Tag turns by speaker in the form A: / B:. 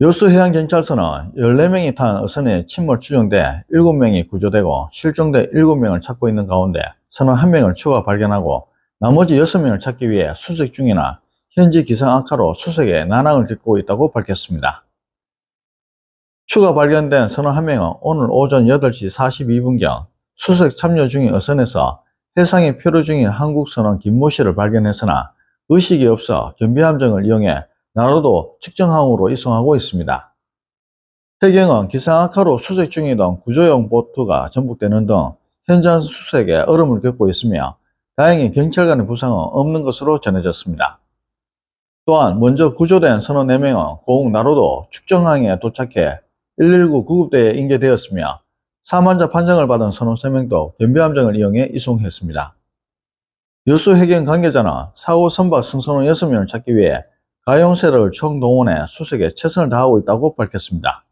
A: 여수해양경찰서는 14명이 탄 어선에 침몰 추정돼 7명이 구조되고 실종돼 7명을 찾고 있는 가운데 선원 1명을 추가 발견하고 나머지 6명을 찾기 위해 수색 중이나 현지 기상 악화로 수색에 난항을 겪고 있다고 밝혔습니다. 추가 발견된 선원 1명은 오늘 오전 8시 42분경 수색 참여 중인 어선에서 해상에 표류 중인 한국 선원 김모 씨를 발견했으나 의식이 없어 견비함정을 이용해 나로도 측정항으로 이송하고 있습니다. 해경은 기상 악화로 수색 중이던 구조용 보트가 전복되는 등 현장 수색에 어려움을 겪고 있으며 다행히 경찰 간의 부상은 없는 것으로 전해졌습니다. 또한 먼저 구조된 선원 4명은 고흥 나로도 축정항에 도착해 119 구급대에 인계되었으며 사망자 판정을 받은 선원 3명도 견비함정을 이용해 이송했습니다. 여수 해경 관계자는 사고 선박 승선원 6명을 찾기 위해 가용 세력을 총동원해 수색에 최선을 다하고 있다고 밝혔습니다.